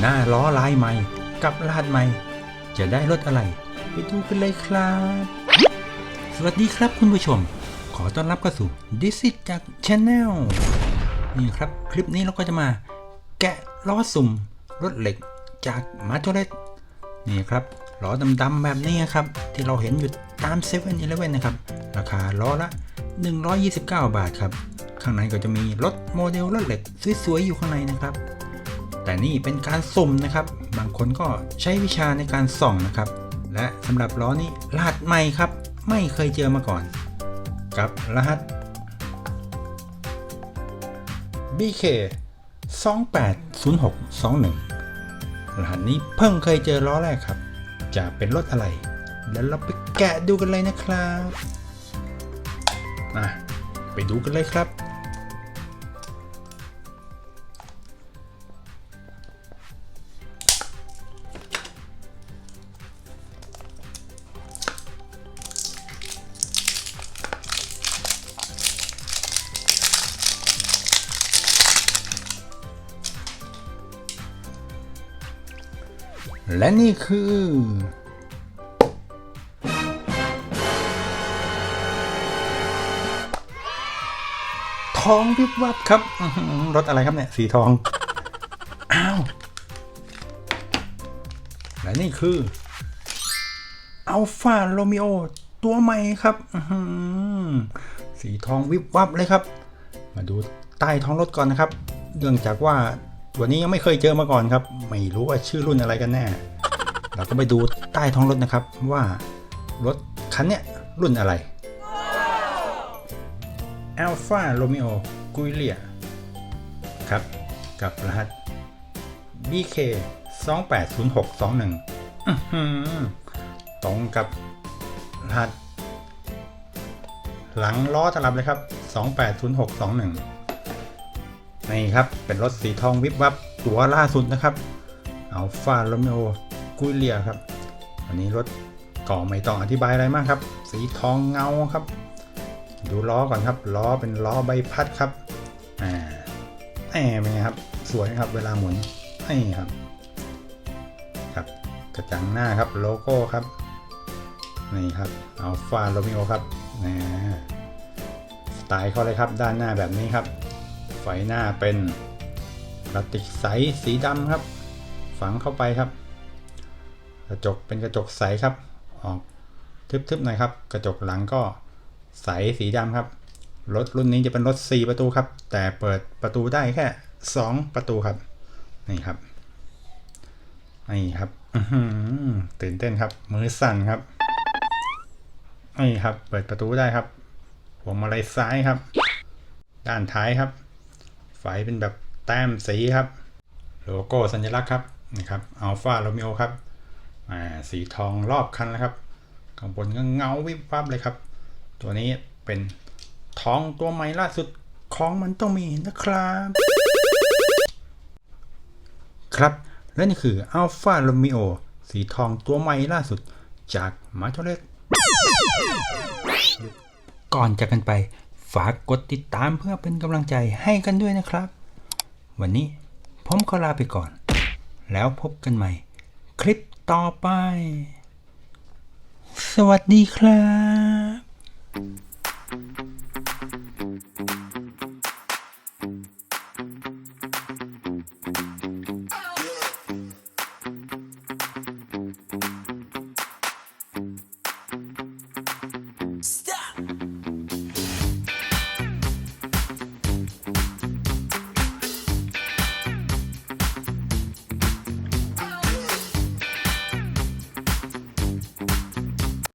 หน้าล้อลายใหม่กับรหัสใหม่ จะได้รถอะไร ไปดูกันเลยครับ สวัสดีครับคุณผู้ชม ขอต้อนรับเข้าสู่ This is จาก Channel นี่ครับคลิปนี้เราก็จะมา แกะล้อสุ่มรถเหล็กจากมาโจเลตนี่ครับล้อดำๆแบบนี้ครับ ที่เราเห็นอยู่ตาม7 e เ e ่ e อนะครับ ราคาล้อละ 129 บาทครับ ข้างในก็จะมีรถโมเดลรถเหล็กสวยๆอยู่ข้างในนะครับ แต่นี่เป็นการสุ่มนะครับ บางคนก็ใช้วิชาในการส่องนะครับ และสำหรับล้อนี้รหัสใหม่ครับ ไม่เคยเจอมาก่อน กับรหัส BK 280621 รหัสนี้เพิ่งเคยเจอล้อแรกครับ จะเป็นรถอะไร แล้วเราไปแกะดูกันเลยนะครับ มา ไปดูกันเลยครับ และนี่คือ ทองวิบวับครับรถอะไรครับเนี่ย สีทอง อ้าว และนี่คืออัลฟาโรมิโอตัวใหม่ครับสีทองวิบวับเลยครับ มาดูใต้ท้องรถก่อนนะครับ เนื่องจากว่า ตัวนี้ยังไม่เคยเจอมาก่อนครับ ไม่รู้ว่าชื่อรุ่นอะไรกันแน่ เราก็ไปดูใต้ท้องรถนะครับว่ารถคันเนี้ยรุ่นอะไร Alpha Romeo g u i l i a ครับ กับรหัส BK 280621อื้อหือตรงกับรหัส หลังล้อตลับเลยครับ 280621 นี่ครับ เป็นรถสีทองวิบวับตัวล่าสุดนะครับอัลฟาโรเมโอกุยเลียครับอันนี้รถก่อไม่ต้องอธิบายอะไรมากครับ สีทองเงาครับ ดูล้อก่อนครับ ล้อเป็นล้อใบพัดครับอ่าแอเป็นไงครับ สวยครับเวลาหมุนนี่ครับ ครับกระจังหน้าครับโลโก้ครับนี่ครับอัลฟาโรเมโอครับนะสไตล์เขาเลยครับด้านหน้าแบบนี้ครับ ไฟหน้าเป็นพลาสติกใสสีดำครับ ฝังเข้าไปครับ กระจกเป็นกระจกใสครับ ออกทึบๆหน่อยครับ กระจกหลังก็ใสสีดำครับ รถรุ่นนี้จะเป็นรถ 4 ประตูครับ แต่เปิดประตูได้แค่ 2 ประตูครับ นี่ครับ นี่ครับตื่นเต้นครับ มือสั่นครับ นี่ครับ เปิดประตูได้ครับพวงมาลัยซ้ายครับ ด้านท้ายครับ เป็นแบบแต้มสีครับโลโก้สัญลักษณ์ครับนะครับอัลฟาโรมิโอครับอ่าสีทองรอบคันนะครับข้างบนก็เงาวิบวับเลยครับ ตัวนี้เป็นทองตัวใหม่ล่าสุดของมันต้องมีนะครับ ครับ และนี่คืออัลฟาโรมิโอสีทองตัวใหม่ล่าสุดจากมาโทเล็กก่อนจากกันไป ฝากกดติดตามเพื่อเป็นกำลังใจให้กันด้วยนะครับ วันนี้ผมขอลาไปก่อน แล้วพบกันใหม่ คลิปต่อไป สวัสดีครับ